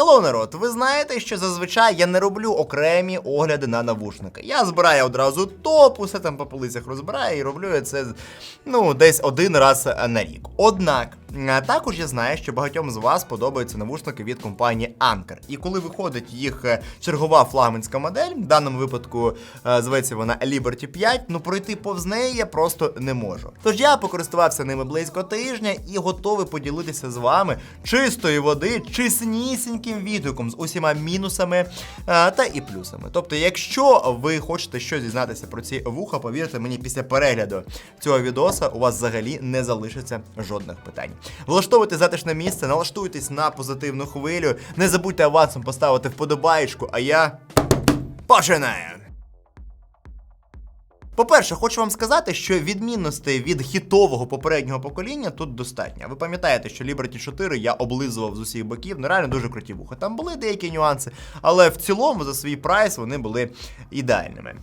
Hello, народ! Ви знаєте, що зазвичай я не роблю окремі огляди на навушники. Я збираю одразу топ, усе там по полицях розбираю і роблю це ну, десь один раз на рік. Однак, також я знаю, що багатьом з вас подобаються навушники від компанії Anker. І коли виходить їх е, чергова флагманська модель, в даному випадку е, зветься вона Liberty 5, ну пройти повз неї я просто не можу. Тож я покористувався ними близько тижня і готовий поділитися з вами чистої води, чеснісіньким відгуком з усіма мінусами а, та і плюсами. Тобто, якщо ви хочете щось дізнатися про ці вуха, повірте мені, після перегляду цього відоса у вас взагалі не залишиться жодних питань. Влаштовуйте затишне місце, налаштуйтесь на позитивну хвилю. Не забудьте авансом поставити вподобаєчку, а я починаю! По-перше, хочу вам сказати, що відмінностей від хітового попереднього покоління тут достатньо. Ви пам'ятаєте, що Liberty 4 я облизував з усіх боків, ну реально дуже круті вуха. Там були деякі нюанси, але в цілому за свій прайс вони були ідеальними.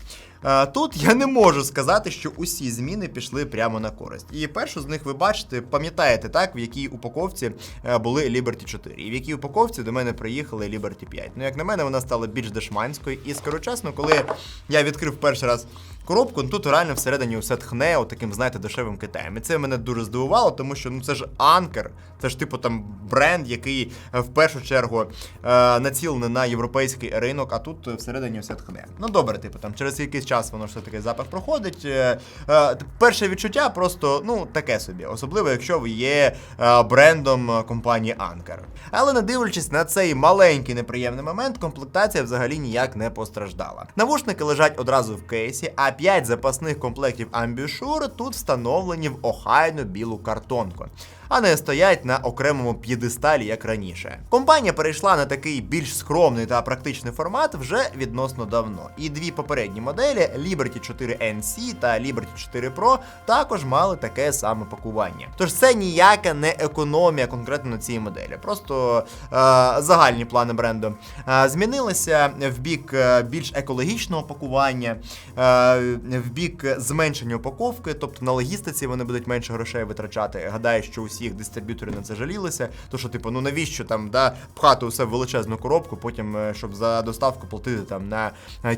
Е, Тут я не можу сказати, що усі зміни пішли прямо на користь. І першу з них ви бачите, пам'ятаєте, так, в якій упаковці е, були Liberty 4, і в якій упаковці до мене приїхали Liberty 5. Ну, як на мене, вона стала більш дешманською. І скажу чесно, коли я відкрив перший раз коробку, ну тут реально всередині усе тхне таким, знаєте, дешевим Китаєм. І це мене дуже здивувало, тому що ну це ж анкер, це ж типу там бренд, який е, в першу чергу націлений на європейський ринок, а тут всередині все тхне. Ну добре, типу там через якийсь час воно все таки запах проходить. Е, е, перше відчуття просто ну таке собі, особливо якщо ви є е, брендом компанії Anker. Але не дивлячись на цей маленький неприємний момент, комплектація взагалі ніяк не постраждала. Навушники лежать одразу в кейсі, а 5 запасних комплектів Ambushure тут встановлені в охайну білу картонку. А не стоять на окремому п'єдесталі, як раніше. Компанія перейшла на такий більш скромний та практичний формат вже відносно давно. І дві попередні моделі Liberty 4 NC та Liberty 4 Pro також мали таке саме пакування. Тож це ніяка не економія конкретно на цій моделі, просто е, загальні плани бренду е, змінилися в бік е, більш екологічного пакування, е, в бік зменшення упаковки, тобто на логістиці вони будуть менше грошей витрачати. Гадаю, що усі їх дистриб'ютори на це жалілися. То що, типу, ну навіщо там да, пхати усе в величезну коробку, потім е, щоб за доставку платити там на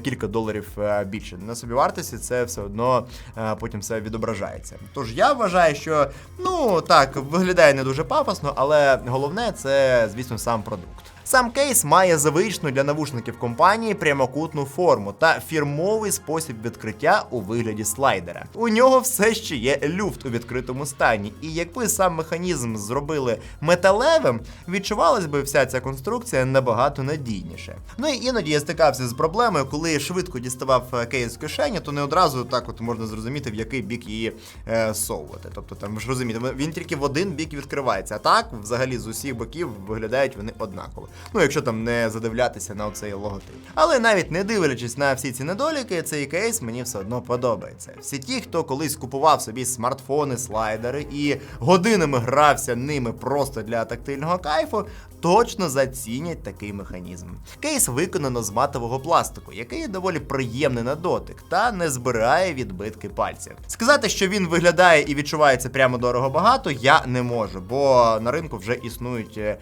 кілька доларів е, більше. На собівартості це все одно е, потім все відображається. Тож я вважаю, що ну так виглядає не дуже пафосно, але головне це, звісно, сам продукт. Сам кейс має звичну для навушників компанії прямокутну форму та фірмовий спосіб відкриття у вигляді слайдера. У нього все ще є люфт у відкритому стані, і якби сам механізм зробили металевим, відчувалась би вся ця конструкція набагато надійніше. Ну і іноді я стикався з проблемою, коли швидко діставав е, кейс з кишені, то не одразу так от можна зрозуміти, в який бік її е, совувати. Тобто там ж розумієте, він тільки в один бік відкривається, а так взагалі з усіх боків виглядають вони однаково. Ну, якщо там не задивлятися на оцей логотип. Але навіть не дивлячись на всі ці недоліки, цей кейс мені все одно подобається. Всі ті, хто колись купував собі смартфони, слайдери і годинами грався ними просто для тактильного кайфу, точно зацінять такий механізм. Кейс виконано з матового пластику, який доволі приємний на дотик та не збирає відбитки пальців. Сказати, що він виглядає і відчувається прямо дорого багато, я не можу, бо на ринку вже існують е,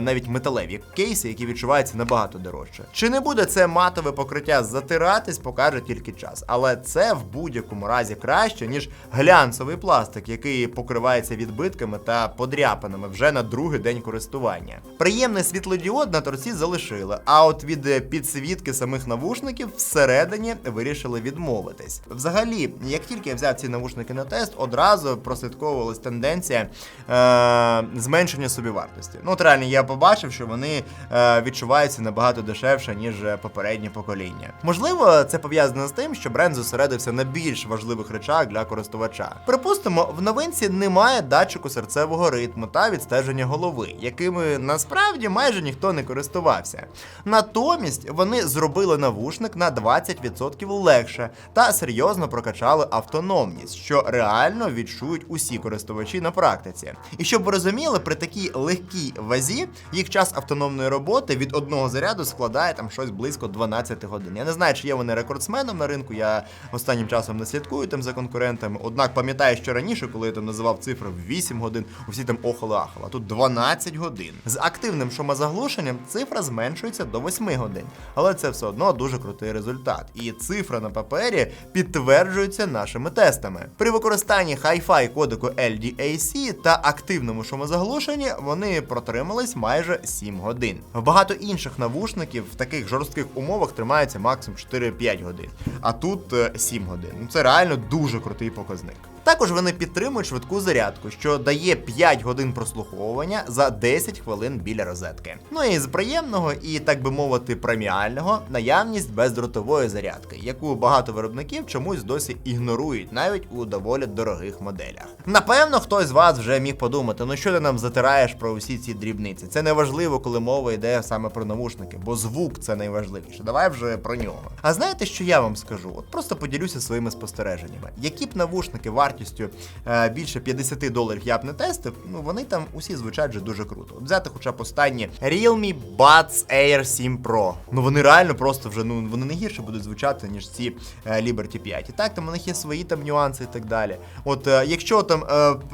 навіть металеві кейси, які відчуваються набагато дорожче. Чи не буде це матове покриття затиратись, покаже тільки час. Але це в будь-якому разі краще, ніж глянцевий пластик, який покривається відбитками та подряпинами вже на другий день користування. Приємний світлодіод на торці залишили, а от від підсвітки самих навушників всередині вирішили відмовитись. Взагалі, як тільки я взяв ці навушники на тест, одразу прослідковувалась тенденція е- зменшення собівартості. Ну, от реально, я побачив, що вони е, відчуваються набагато дешевше, ніж е, попереднє покоління. Можливо, це пов'язано з тим, що бренд зосередився на більш важливих речах для користувача. Припустимо, в новинці немає датчику серцевого ритму та відстеження голови, якими насправді майже ніхто не користувався. Натомість вони зробили навушник на 20% легше та серйозно прокачали автономність, що реально відчують усі користувачі на практиці. І щоб ви розуміли, при такій легкій вазі їх час автономності автономної роботи від одного заряду складає там щось близько 12 годин. Я не знаю, чи є вони рекордсменом на ринку. Я останнім часом не слідкую там за конкурентами. Однак пам'ятаю, що раніше, коли я там називав цифри в 8 годин, усі там охали ахали. А тут 12 годин. З активним шумозаглушенням цифра зменшується до 8 годин. Але це все одно дуже крутий результат. І цифра на папері підтверджується нашими тестами. При використанні Hi-Fi кодеку LDAC та активному шумозаглушенні вони протримались майже 7 годин. В багато інших навушників в таких жорстких умовах тримаються максимум 4-5 годин, а тут е, 7 годин. Ну це реально дуже крутий показник. Також вони підтримують швидку зарядку, що дає 5 годин прослуховування за 10 хвилин біля розетки. Ну і з приємного і, так би мовити, преміального наявність бездротової зарядки, яку багато виробників чомусь досі ігнорують, навіть у доволі дорогих моделях. Напевно, хтось з вас вже міг подумати, ну що ти нам затираєш про усі ці дрібниці. Це не важливо, коли мова йде саме про навушники, бо звук це найважливіше. Давай вже про нього. А знаєте, що я вам скажу? От просто поділюся своїми спостереженнями. Які б навушники вартістю е, більше 50 доларів я б не тестив, ну вони там усі звучать вже дуже круто. Взяти хоча б останні Realme Buds Air 7 Pro. Ну вони реально просто вже ну вони не гірше будуть звучати, ніж ці е, Liberty 5. І так, там у них є свої там нюанси і так далі. От е, якщо там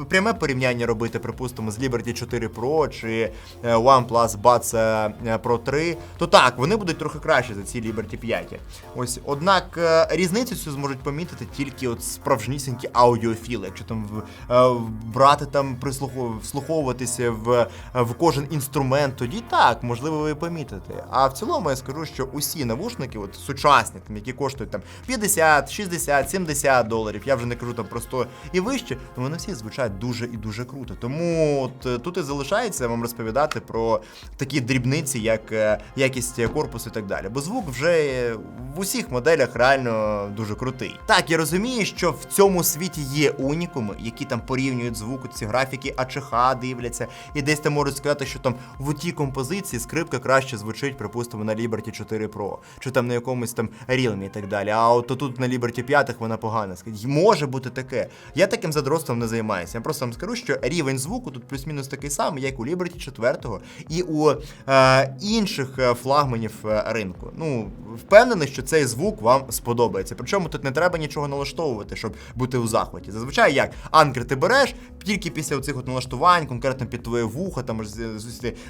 пряме порівняння робити, припустимо, з Liberty 4 Pro чи OnePlus Buds Pro 3, то так, вони будуть трохи краще за ці Liberty 5. Ось, однак різницю цю зможуть помітити тільки от справжнісінькі аудіофіли. Якщо там е, брати там вслуховуватися в, в кожен інструмент, тоді так, можливо, ви помітите. А в цілому я скажу, що усі навушники, от сучасні, там, які коштують там 50, 60, 70 доларів, я вже не кажу там про 100 і вище, то вони всі звучать дуже і дуже круто. Тому от е, тут і залишається вам розповідати про такі дрібниці, як е, якість корпусу і так далі. Бо звук вже в усіх моделях реально дуже крутий. Так, я розумію, що в цьому світі є унікуми, які там порівнюють звук, ці графіки АЧХ дивляться, і десь там можуть сказати, що там в тій композиції скрипка краще звучить, припустимо, на Liberty 4 Pro, чи там на якомусь там Realme і так далі. А от тут на Liberty 5 вона погана. Може бути таке. Я таким задротством не займаюся. Я просто вам скажу, що рівень звуку тут плюс-мінус такий самий, як у Liberty 4 і у е, інших е, флагманів е, ринку. Ну, впевнений, що цей звук вам сподобається. Причому тут не треба нічого налаштовувати, щоб бути у захваті. Зазвичай як анкер ти береш тільки після оцих от налаштувань, конкретно під твоє вухо, там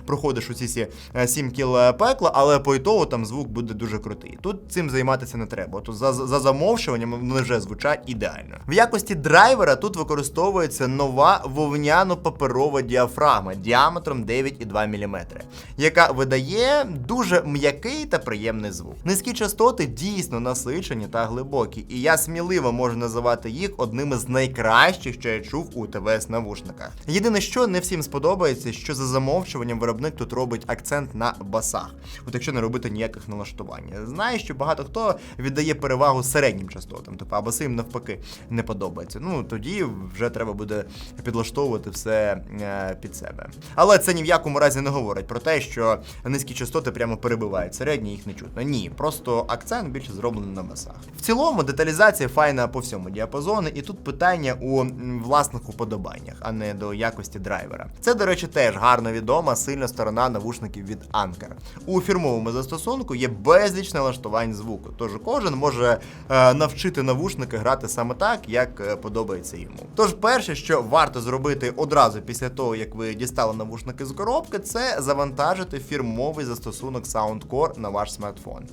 проходиш усі ці 7 кіл е, пекла, але по ітогу там звук буде дуже крутий. Тут цим займатися не треба. От за, за замовчуванням вони вже звучать ідеально. В якості драйвера тут використовується нова вовняно-паперова діафрагма діаметром 9,2 мм, яка видає дуже м'який та приємний звук. Низькі частоти дійсно насичені та глибокі, і я сміливо можу називати їх одними з найкращих, що я чув у ТВС навушниках. Єдине, що не всім сподобається, що за замовчуванням виробник тут робить акцент на басах, от якщо не робити ніяких налаштувань. Знаю, що багато хто віддає перевагу середнім частотам, тобто а баси їм навпаки не подобається. Ну тоді вже треба буде підлаштовувати все е, під себе. Але це ні в якому разі не говорить про те, що низькі частоти прямо перебивають середні, їх не чутно. Ні, просто акцент більше зроблений на басах. В цілому деталізація файна по всьому діапазону, і тут питання у власних уподобаннях, а не до якості драйвера. Це, до речі, теж гарно відома сильна сторона навушників від Anker. У фірмовому застосунку є безліч налаштувань звуку, тож кожен може е, навчити навушники грати саме так, як е, подобається йому. Тож, перше, що варто зробити одразу після того, як ви дістали навушники з коробки, це завантажити фірмовий застосунок Soundcore на ваш смартфон.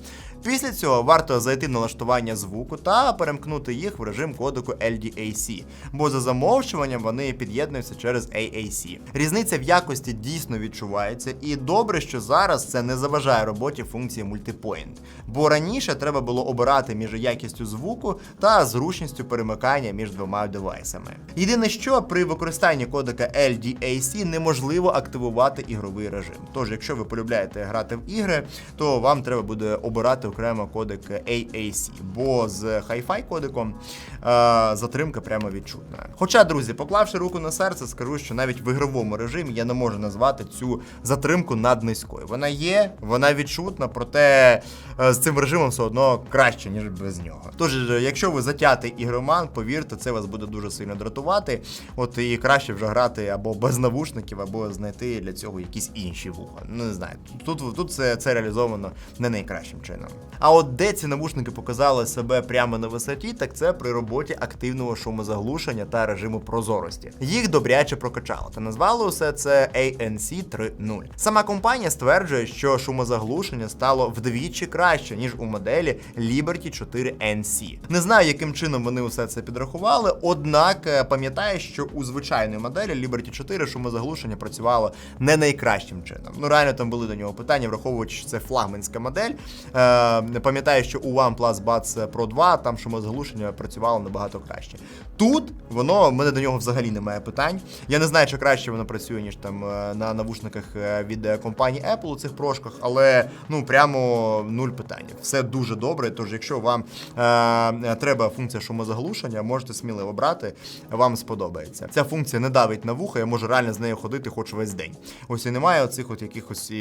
Після цього варто зайти в налаштування звуку та перемкнути їх в режим кодеку LDAC, бо за замовчуванням вони під'єднуються через AAC. Різниця в якості дійсно відчувається, і добре, що зараз це не заважає роботі функції Multipoint, бо раніше треба було обирати між якістю звуку та зручністю перемикання між двома девайсами. Єдине, що при використанні кодека LDAC неможливо активувати ігровий режим. Тож, якщо ви полюбляєте грати в ігри, то вам треба буде обирати окремо кодек AAC, бо з Hi-Fi кодеком е, затримка прямо відчутна. Хоча, друзі, поклавши руку на серце, скажу, що навіть в ігровому режимі я не можу назвати цю затримку наднизькою. Вона є, вона відчутна, проте е, з цим режимом все одно краще, ніж без нього. Тож, е, якщо ви затятий ігроман, повірте, це вас буде дуже сильно дратувати. От і краще вже грати або без навушників, або знайти для цього якісь інші вуха. Ну не знаю. Тут тут це, це реалізовано не найкращим чином. А от де ці навушники показали себе прямо на висоті, так це при роботі активного шумозаглушення та режиму прозорості. Їх добряче прокачало та назвали усе це ANC 3.0. Сама компанія стверджує, що шумозаглушення стало вдвічі краще ніж у моделі Liberty 4 NC. Не знаю, яким чином вони усе це підрахували, однак е, пам'ятаю, що у звичайної моделі Liberty 4 шумозаглушення працювало не найкращим чином. Ну реально там були до нього питання, враховуючи, що це флагманська модель. Е, Пам'ятаю, що у OnePlus Buds Pro 2 там шумозаглушення працювало набагато краще. Тут воно в мене до нього взагалі немає питань. Я не знаю, чи краще воно працює, ніж там е, на навушниках е, від е, компанії Apple у цих прошках, але ну прямо нуль питань. Все дуже добре. Тож, якщо вам е, треба функція шумозаглушення, можете сміливо брати, вам сподобається. Ця функція не давить на вуха, я можу реально з нею ходити хоч весь день. Ось і немає оцих от якихось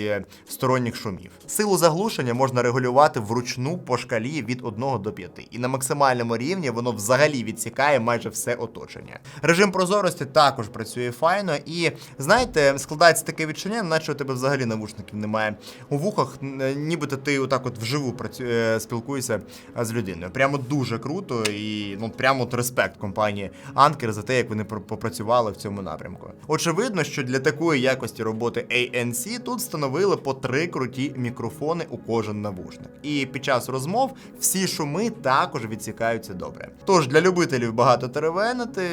сторонніх шумів. Силу заглушення можна регулювати вручну по шкалі від 1 до 5. І на максимальному рівні воно взагалі відсікає майже все оточення. Режим прозорості також працює файно, і знаєте, складається таке відчуття, наче у тебе взагалі навушників немає. У вухах, нібито ти отак от вживу працю... е, спілкуєшся з людиною. Прямо дуже круто і ну прямо от респект компанії Anker за те, як вони пр- попрацювали в цьому напрямку. Очевидно, що для такої якості роботи ANC тут встановили по три круті мікрофони у кожен навушник. І під час розмов всі шуми також відсікаються добре. Тож для любителів багато теревенити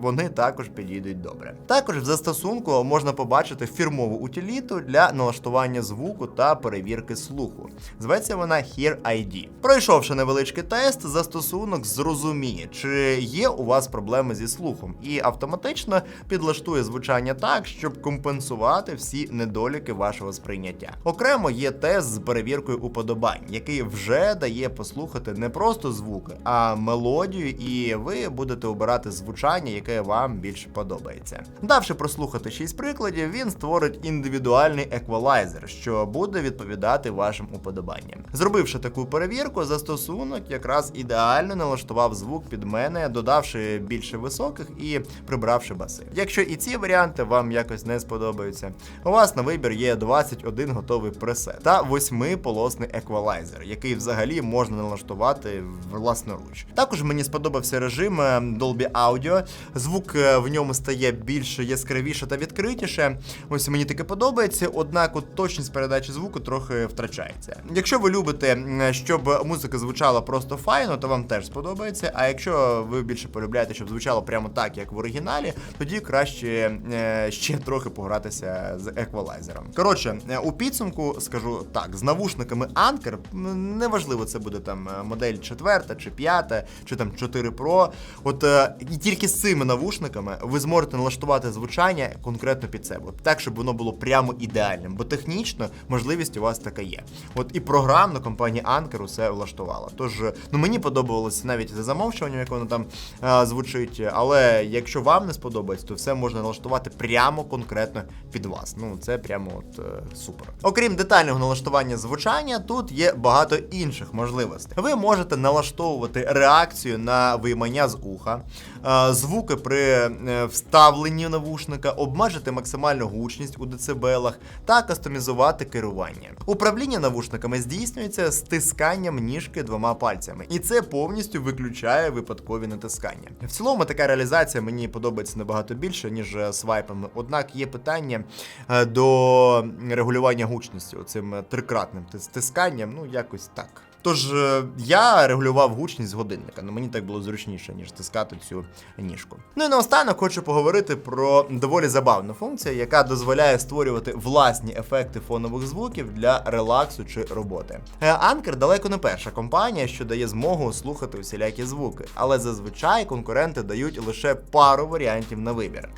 вони також підійдуть добре. Також в застосунку можна побачити фірмову утиліту для налаштування звуку та перевірки слуху. Зветься вона Hear ID. Пройшовши невеличкий тест, застосунок зрозуміє, чи є у вас проблеми зі слухом, і автоматично підлаштує звучання так, щоб компенсувати всі недоліки вашого сприйняття. Окремо є тест з перевіркою уподобань, який вже дає послухати не просто звуки, а мелодію, і ви будете обирати звучання, яке вам більше подобається. Давши прослухати 6 прикладів, він створить індивідуальний еквалайзер, що буде відповідати вашим уподобанням. Зробивши таку перевірку, застосунок якраз ідеально налаштував звук під мене, додавши більше високих і прибравши баси. Якщо і ці варіанти вам якось не сподобаються, у вас на вибір є 21 готовий пресет та 8-полосний еквалайзер, який взагалі можна налаштувати власноруч. Також мені сподобався режим е, Dolby Audio. Звук е, в ньому стає більш яскравіше та відкритіше. Ось мені таке подобається, однак от точність передачі звуку трохи втрачається. Якщо ви любите, щоб музика звучала просто файно, то вам теж сподобається. А якщо ви більше полюбляєте, щоб звучало прямо так, як в оригіналі, тоді краще е, ще трохи погратися з еквалайзером. Коротше, у підсумку скажу так: з навушниками Anker, неважливо, це буде там е, модель 4 чи 5, чи там 4 Pro. От е, і тільки з цими навушниками ви зможете налаштувати звучання конкретно під себе, так, щоб воно було прямо ідеальним. Бо технічно можливість у вас така є. От і програмно компанія Anker усе влаштувала. Тож, е, ну мені подобалося навіть за замовчуванням, як воно там е, звучить. Але якщо вам не сподобається, то все можна налаштувати прямо конкретно під вас. Ну це прямо от е, супер. Окрім детального налаштування звучання, тут є багато інших можливостей. Ви можете налаштовувати реакцію на виймання з уха, е, звуки при е, вставленні навушника, обмежити максимальну гучність у децибелах та кастомізувати керування. Управління навушниками здійснюється стисканням ніжки двома пальцями, і це повністю виключає випадкові натискання. В цілому така реалізація мені подобається набагато більше, ніж свайпами. Однак є питання е, до регулювання гучності цим трикратним тис- стисканням, ну якось так. Тож е, я регулював гучність з годинника, але мені так було зручніше, ніж тискати цю ніжку. Ну і наостанок хочу поговорити про доволі забавну функцію, яка дозволяє створювати власні ефекти фонових звуків для релаксу чи роботи. Anker далеко не перша компанія, що дає змогу слухати усілякі звуки, але зазвичай конкуренти дають лише пару варіантів на вибір.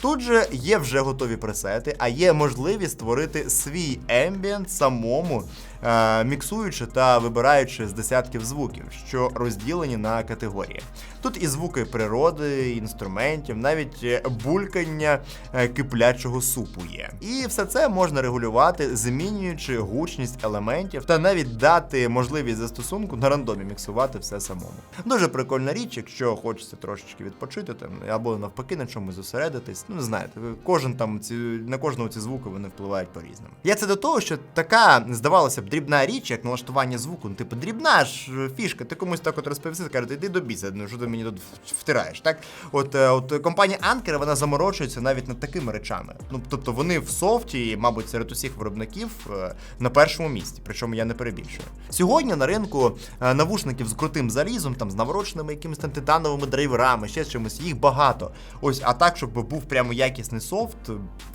Тут же є вже готові пресети, а є можливість створити свій ембієнт самому міксуючи та вибираючи з десятків звуків, що розділені на категорії. Тут і звуки природи, інструментів, навіть е, булькання е, киплячого супу є. І все це можна регулювати, змінюючи гучність елементів та навіть дати можливість застосунку на рандомі міксувати все самому. Дуже прикольна річ, якщо хочеться трошечки відпочити там або навпаки на чомусь зосередитись. Ну, знаєте, кожен там ці на кожного ці звуки вони впливають по-різному. Я це до того, що така здавалося б дрібна річ, як налаштування звуку. Ну, типу, дрібна ж е, фішка. Ти комусь так от розповісти, каже, йди до біса, ну що ти мені тут втираєш. Так, от, е, от компанія Anker, вона заморочується навіть над такими речами. Ну тобто вони в софті, мабуть, серед усіх виробників е, на першому місці. Причому я не перебільшую. Сьогодні на ринку навушників з крутим залізом, там з навороченими якимись там титановими драйверами, ще чимось, їх багато. Ось, а так, щоб був прямо якісний софт,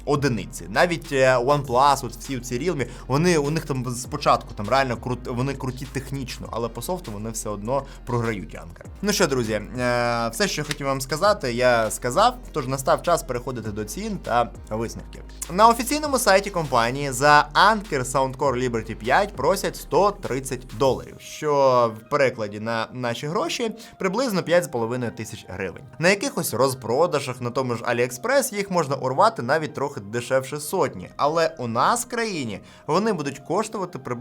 одиниці. Навіть OnePlus, от всі ці Realme, вони у них там спочатку там реально крут, вони круті технічно, але по софту вони все одно програють Anker. Ну що, друзі, е, все, що я хотів вам сказати, я сказав. Тож настав час переходити до цін та висновків. На офіційному сайті компанії за Anker Soundcore Liberty 5 просять 130 доларів, що в перекладі на наші гроші приблизно 5,5 тисяч гривень. На якихось розпродажах на тому ж AliExpress їх можна урвати навіть трохи дешевше сотні. Але у нас в країні вони будуть коштувати приблизно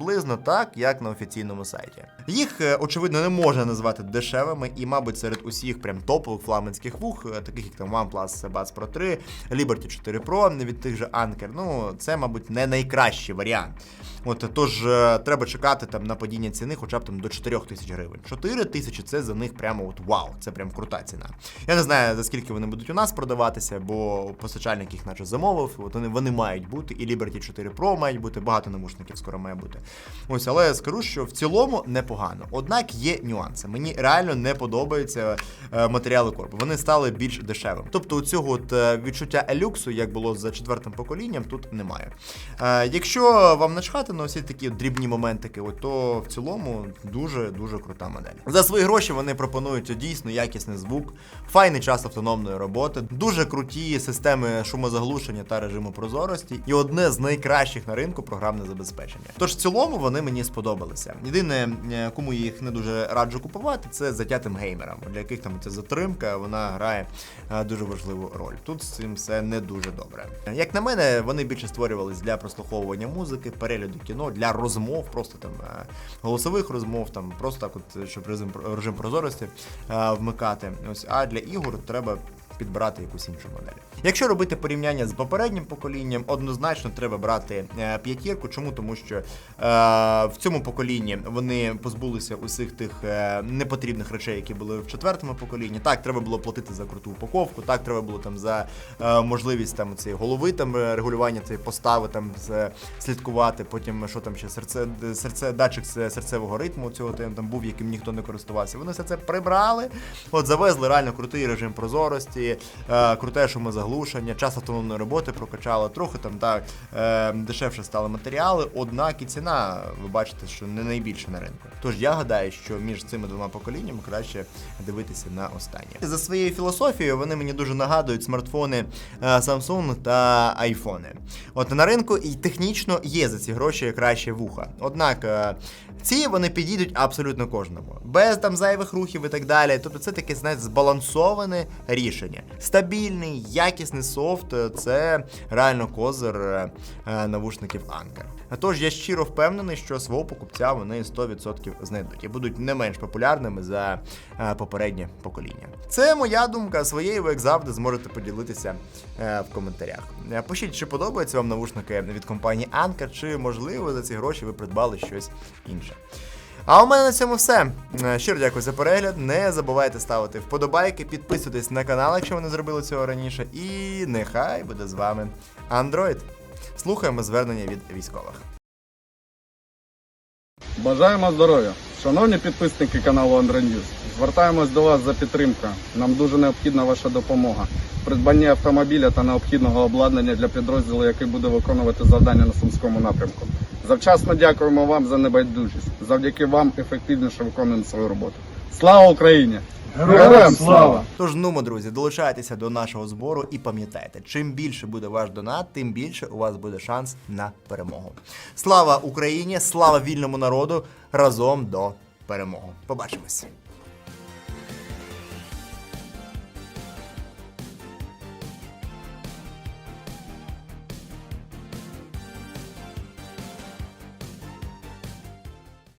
так, як на офіційному сайті. Їх, е, очевидно, не можна назвати дешевими, і, мабуть, серед усіх прям топових флагманських вух, е, таких як там OnePlus Buds Pro 3, Liberty 4 Pro від тих же Anker, ну це, мабуть, не найкращий варіант. От тож е, треба чекати там на падіння ціни, хоча б там до 4 тисяч гривень. 4 тисячі це за них прямо от вау, це прям крута ціна. Я не знаю за скільки вони будуть у нас продаватися, бо постачальник їх наче замовив. От вони, вони мають бути, і Liberty 4 Pro мають бути, багато навушників скоро має бути. Ось, але я скажу, що в цілому непогано. Однак є нюанси. Мені реально не подобаються е, матеріали корпу. Вони стали більш дешевими. Тобто, цього от е, відчуття елюксу, як було за четвертим поколінням, тут немає. Е, якщо вам начхати на всі такі дрібні моментики, от, то в цілому дуже дуже крута модель. За свої гроші вони пропонують дійсно якісний звук, файний час автономної роботи, дуже круті системи шумозаглушення та режиму прозорості, і одне з найкращих на ринку програмне забезпечення. Тож в цілому вони мені сподобалися. Єдине, е, кому я їх не дуже раджу купувати, це затятим геймерам, для яких там ця затримка вона грає е, дуже важливу роль. Тут з цим все не дуже добре. Як на мене, вони більше створювались для прослуховування музики, перегляду кіно, для розмов, просто там е, голосових розмов, там просто так, от щоб режим режим прозорості вмикати. Ось а для ігор треба. Підбирати якусь іншу модель. Якщо робити порівняння з попереднім поколінням, однозначно треба брати е, п'ятірку. Чому? Тому що е, в цьому поколінні вони позбулися усіх тих е, непотрібних речей, які були в четвертому поколінні. Так, треба було платити за круту упаковку, так треба було там за е, можливість там цієї голови, там е, регулювання цієї постави, там з- слідкувати. Потім що там ще серце, серце, датчик се- серцевого ритму цього там був, яким ніхто не користувався. Вони все це прибрали. От завезли реально крутий режим прозорості, е, круте шумозаглушення, час автономної роботи прокачало, трохи там так е, дешевше стали матеріали, однак і ціна, ви бачите, що не найбільша на ринку. Тож я гадаю, що між цими двома поколіннями краще дивитися на останнє. За своєю філософією вони мені дуже нагадують смартфони е, Samsung та айфони. От на ринку і технічно є за ці гроші краще вуха. Однак ці вони підійдуть абсолютно кожному, без там зайвих рухів і так далі. Тобто це таке, знаєте, збалансоване рішення. Стабільний, якісний софт це реально козир е, е, навушників Anker. Тож я щиро впевнений, що свого покупця вони 100% знайдуть і будуть не менш популярними за е, попереднє покоління. Це моя думка. Своєю ви як завжди зможете поділитися в коментарях. Пишіть, чи подобаються вам навушники від компанії Anker, чи можливо за ці гроші ви придбали щось інше. А у мене на цьому все. Е, Щиро дякую за перегляд. Не забувайте ставити вподобайки, підписуйтесь на канал, якщо ви не зробили цього раніше. І нехай буде з вами Android. Слухаємо звернення від військових. Бажаємо здоров'я! Шановні підписники каналу News, звертаємось до вас за підтримкою. Нам дуже необхідна ваша допомога. Придбання автомобіля та необхідного обладнання для підрозділу, який буде виконувати завдання на Сумському напрямку. Завчасно дякуємо вам за небайдужість. Завдяки вам ефективніше виконуємо свою роботу. Слава Україні! Героям слава! Тож, нумо, друзі, долучайтеся до нашого збору і пам'ятайте, чим більше буде ваш донат, тим більше у вас буде шанс на перемогу. Слава Україні! Слава вільному народу! Разом до перемоги! Побачимось!